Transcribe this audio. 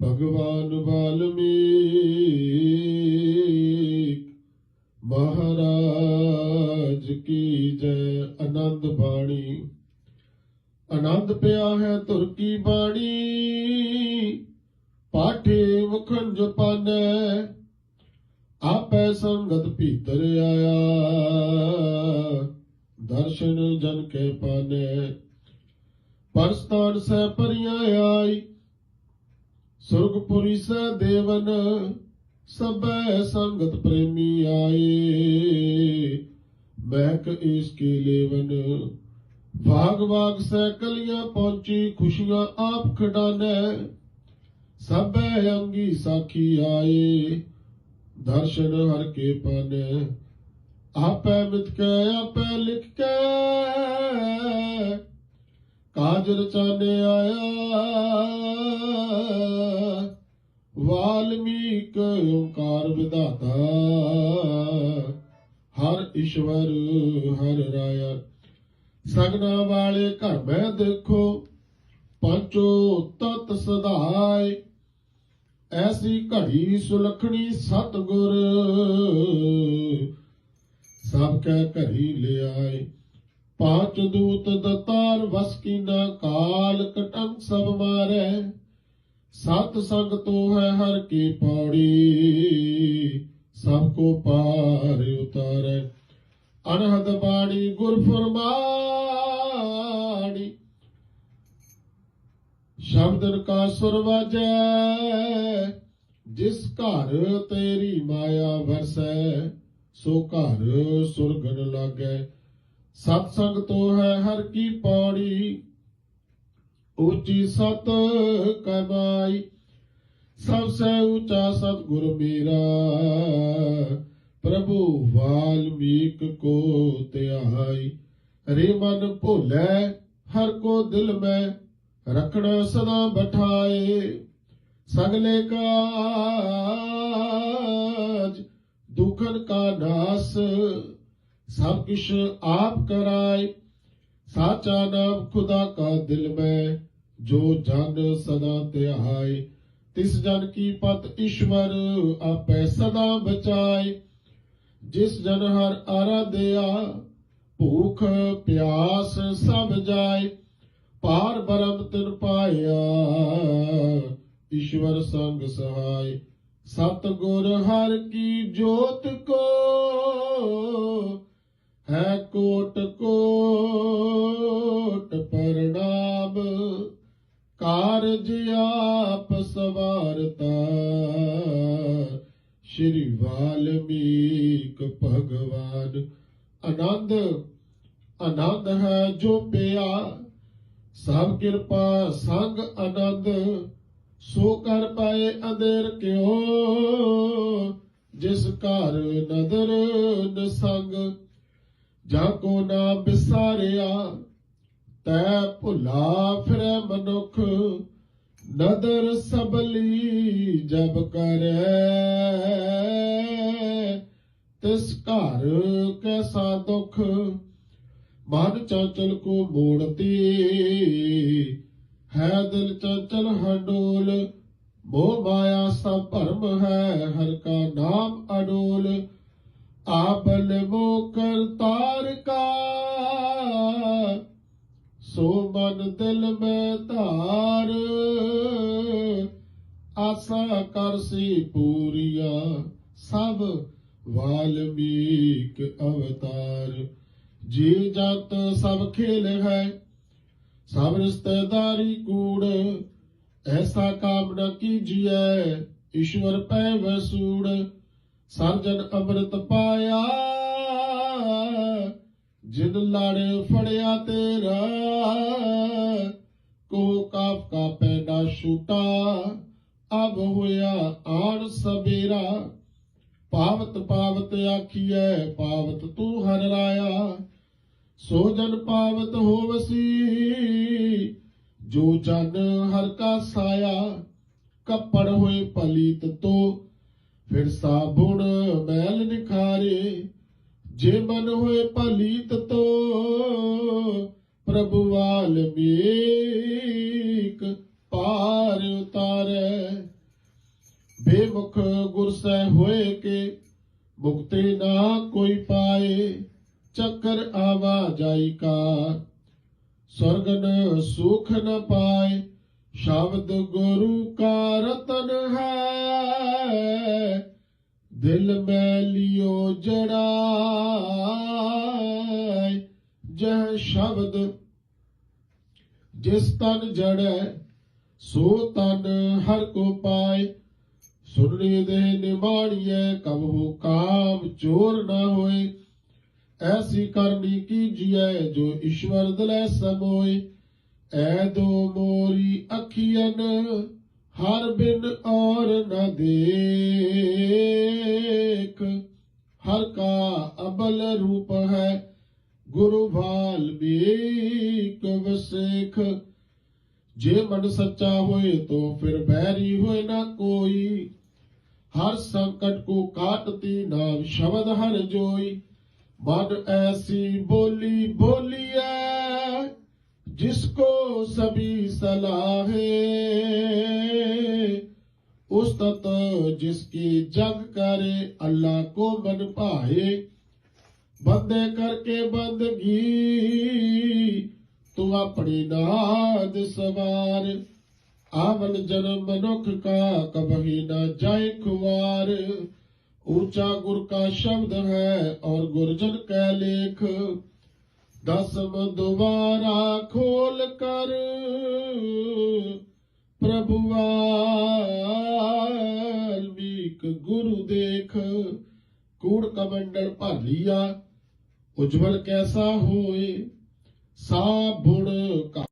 ਭਗਵਾਨ ਵਾਲਮੀਕ ਮਹਾਰਾਜ ਕੀ ਜੈ, ਆਨੰਦ ਬਾਣੀ। ਆਨੰਦ ਪਿਆ ਹੈ ਤੁਰ ਕੀ ਬਾਣੀ, ਪਾਠੇ ਮੁਖਨ ਜਪਾਨੈ ਆਪੈ ਸੰਗਤ ਭੀਤਰ ਆਇਆ, ਦਰਸ਼ਨ ਜਨ ਕੇ ਪਾਨੈ। ਪਰਸਤਾਨ ਸਹਿ ਪਰਿਆ ਆਈ। ਸੁਰਗਪੁਰੀ ਸਹਿ ਦੇਵਨ, ਸਭੈ ਸੰਗਤ ਪ੍ਰੇਮੀ ਆਏ। ਬਹਿਕ ਇਸ ਕੀ ਲੇਵਨ ਭਾਗ ਭਾਗ ਸਹਿ ਕਲੀਆਂ ਪਹੁੰਚੀ, ਖੁਸ਼ੀਆਂ ਆਪ ਖਡਾਨੈ। ਸਭੈ ਅੰਗੀ ਸਾਖੀ ਆਏ, ਦਰਸ਼ਨ ਹਰ ਕੇ ਪਾਨੈ। ਆਪੈ ਮਿਤ ਕੇ, ਆਪੈ ਲਿਖ ਕੇ ਕਾਜ ਰਚਾਨੇ ਆਇਆ, ਵਾਲਮੀਕ ਓੰਕਾਰ ਵਿਦਾਤਾ ਹਰ ਈਸ਼ਵਰ, ਹਰ ਰਾਇਆ। ਸਗਨਾ ਵਾਲੇ ਘਰ ਮੈਂ ਦੇਖੋ, ਪੰਚੋ ਤਤ ਸਦਾਏ। ਐਸੀ ਘੜੀ ਸੁਲਖਣੀ ਸਤਗੁਰ, ਸਭ ਕੈ ਘਰੀ ਲਿਆਏ। ਪਾਚ ਦੂਤ ਦਤਾਰ ਵਸ ਕੀਨਾ ਕਾਲ ਕਟੰ ਸਭ ਮਾਰੈ, ਸਤ ਸੰਗ ਤੋ ਹੈ ਹਰ ਕੀ ਪੌੜੀ, ਸਭ ਕੋ ਪਾਰ ਉਤਾਰੈ। ਅਨਹਦ ਬਾਣੀ ਗੁਰ ਫਰਮਾਣੀ ਸ਼ਬਦਨ ਕਾ ਸੁਰ ਵਾਜੈ, ਜਿਸ ਘਰ ਤੇਰੀ ਮਾਇਆ ਵਰਸੈ, ਸੋ ਘਰ ਸੁਰਗਨ ਲਾਗੈ। ਸਤ ਸੰਗ ਤੋ ਹੈ ਹਰ ਕੀ ਪੌੜੀ ਉੱਚੀ ਸਤ ਕਮਾਈ ਸਭ ਸੇ ਉੱਚਾ ਸਤਿਗੁਰ ਮੇਰਾ, ਪ੍ਰਭੂ ਵਾਲਮੀਕ ਕੋ ਧਿਆਈ ਰੇ ਮਨ ਭੋਲੇ, ਹਰ ਕੋ ਦਿਲ ਮੈਂ ਰਖਣਾ ਸਦਾ ਬਠਾਏ। ਸਗਲੇ ਕਾਜ, ਦੁਖਨ ਕਾ ਨਾਸ ਸਭ ਕਿਛ ਆਪ ਕਰਾਏ ਸਾਚਾ ਨਾਮ ਖੁਦਾ ਕਾ ਦਿਲ ਮੈਂ ਜੋ ਜਨ ਸਦਾ ਧਿਆਏ ਤਿਸ ਜਨ ਕੀ ਪਤ ਈਸ਼ਵਰ ਆਪੇ ਸਦਾ ਬਚਾਏ ਜਿਸ ਜਨ ਹਰ ਆਰਾਧਿਆ ਭੂਖ ਪਿਆਸ ਸਭ ਜਾਏ ਪਾਰ ਬਰਮ ਤਿਨ ਪਾਇਆ ਈਸ਼ਵਰ ਸੰਗ ਸਹਾਈ ਸਤ ਗੁਰ ਹਰ ਕੀ ਜੋਤ ਕੋ ਸ਼੍ਰੀ ਵਾਲਮੀਕ ਭਗਵਾਨ। ਆਨੰਦ ਆਨੰਦ ਹੈ ਜੋ ਪਿਆ। ਸਭ ਕਿਰਪਾ ਸੰਗ ਆਨੰਦ, ਸੋ ਕਰ ਪਾਏ ਅੰਧੇਰ ਕਿਉ? ਜਿਸ ਘਰ ਨਦਰ ਨਸੰਗ, ਜਾਂ ਕੋ ਨਾ ਬਿਸਾਰਿਆ, ਤੈ ਭੁਲਾ ਫਿਰੈ ਮਨੁਖ। ਨਦਰ ਸਬਲੀ ਜਬ ਕਰੈ, ਤਿਸ ਘਰ ਕੈਸਾ ਦੁਖ? ਮਨ ਚੰਚਲ ਕੋ ਮੋੜਤੀ ਹੈ ਦਿਲ ਚੰਚਲ ਹਡੋਲ, ਮੋਹ ਮਾਇਆ ਸਭ ਭਰਮ ਹੈ, ਹਰ ਕਾ ਨਾਮ ਅਡੋਲ। ਆਬਲ ਮੋ ਕਰਤਾਰ ਕਾ, ਸੋ ਮਨ ਦਿਲ ਮੈਂ ਸੀ ਪੂਰੀਆ ਸਭ ਵਾਲਮੀਕ ਅਵਤਾਰ। ਜੀ ਜਤ ਸਭ ਖੇਲ ਹੈ, ਸਭ ਰਿਸ਼ਤੇਦਾਰੀ ਕੂੜ, ਐਸਾ ਕਾਮ ਨ ਕੀਜੀਐ, ਈਸ਼ਵਰ ਪੈ ਵਸੂੜ, ਸਰਜਨ ਅੰਮ੍ਰਿਤ ਪਾਇਆ, ਜਿਨ ਲੜ ਫੜਿਆ ਤੇਰਾ ਕੋ ਕਾਪ ਕਾ ਪੈਦਾ ਛੂਟਾ। ਅਬ ਹੋਇਆ ਆਣ ਸਬੇਰਾ ਪਾਵਤ ਪਾਵਤ ਆਖੀਐ, ਪਾਵਤ ਤੂੰ ਹਰ ਰਾਇਆ ਸੋ ਜਨ ਪਾਵਤ ਹੋਵਸੀ, ਜੋ ਜਨ ਹਰ ਕਾ ਸਾਇਆ। ਕੱਪੜ ਹੋਏ ਪਲੀਤ ਤੋ, ਫਿਰ ਸਾਬੁਣ ਮੈਲ ਨਿਖਾਰੇ। ਜੇ ਮਨ ਹੋਏ ਪਲੀਤ ਤੋ, ਪ੍ਰਭੂ ਵਾਲਮੀਕ ਪਾਰ। ਬੇਮੁਖ ਗੁਰ ਹੋਏ ਕੇ, ਮੁਕਤੀ ਨਾ ਕੋਈ ਪਾਏ, ਚੱਕਰ ਆਵਾ ਜਾਈ ਕਾ ਸਰਗਨ ਸੁਖ ਨ ਪਾਏ, ਸ਼ਬਦ ਗੁਰੂ ਕਾ ਰਤਨ ਹੈ। ਦਿਲ ਮੈਂ ਲਿਓ ਜੜਾਏ, ਜਹ ਸ਼ਬਦ ਜਿਸ ਤਨ ਜੜੈ, ਸੋ ਤਨ ਹਰ ਕੋ ਪਾਏ। ਸੁਣਨੇ ਦੇ ਨਿਮਾਣੀਏ ਕਬਹੂ ਕਾਮ ਚੋਰ ਨਾ ਹੋਏ। ਐਸੀ ਕਰਨੀ ਕੀਜੀਐ ਜੋ ਈਸ਼ਵਰ ਦਲੇ ਸਮੋਏ। ਐ ਦੋ ਮੋਰੀ ਅੱਖੀਨ ਹਰ ਬਿਨ ਔਰ ਨ ਦੇਖ। ਹਰ ਕਾ ਅਬਲ ਰੂਪ ਹੈ ਗੁਰੂ ਵਾਲਮੀਕ ਵਸੇਖ। ਜੇ ਮਨ ਸੱਚਾ ਹੋਏ ਤੋ ਫਿਰ ਬੈਰੀ ਹੋਏ ਨਾ ਕੋਈ। हर संकट को काटती नाम शब्द हर जोई। मन ऐसी बोली बोली है, जिसको सभी सलाहे। उस तत जिसकी जग करे, अल्लाह को मन पाए। बंदे करके बंदगी, तू अपनी नाद सवार। ਆਵਨ ਜਨਮ ਮਨੁੱਖ ਕਾ ਕਬਹੀ ਨਾ ਜਾਏ ਖੁਵਾਰ ਊਚਾ ਗੁਰ ਕਾ ਸ਼ਬਦ ਹੈ ਔਰ ਗੁਰਜਨ ਕੈ ਲੇਖ। ਦਸਮ ਦੁਬਾਰਾ ਖੋਲ ਕਰ। ਪ੍ਰਭੂ ਵਾਲਮੀਕ ਗੁਰੂ ਦੇਖ। ਕੂੜ ਕਮੰਡਲ ਭਾਲੀਆ ਉਜਵਲ ਕੈਸਾ ਹੋਏ? ਸਾਬੁਣ ਕਾ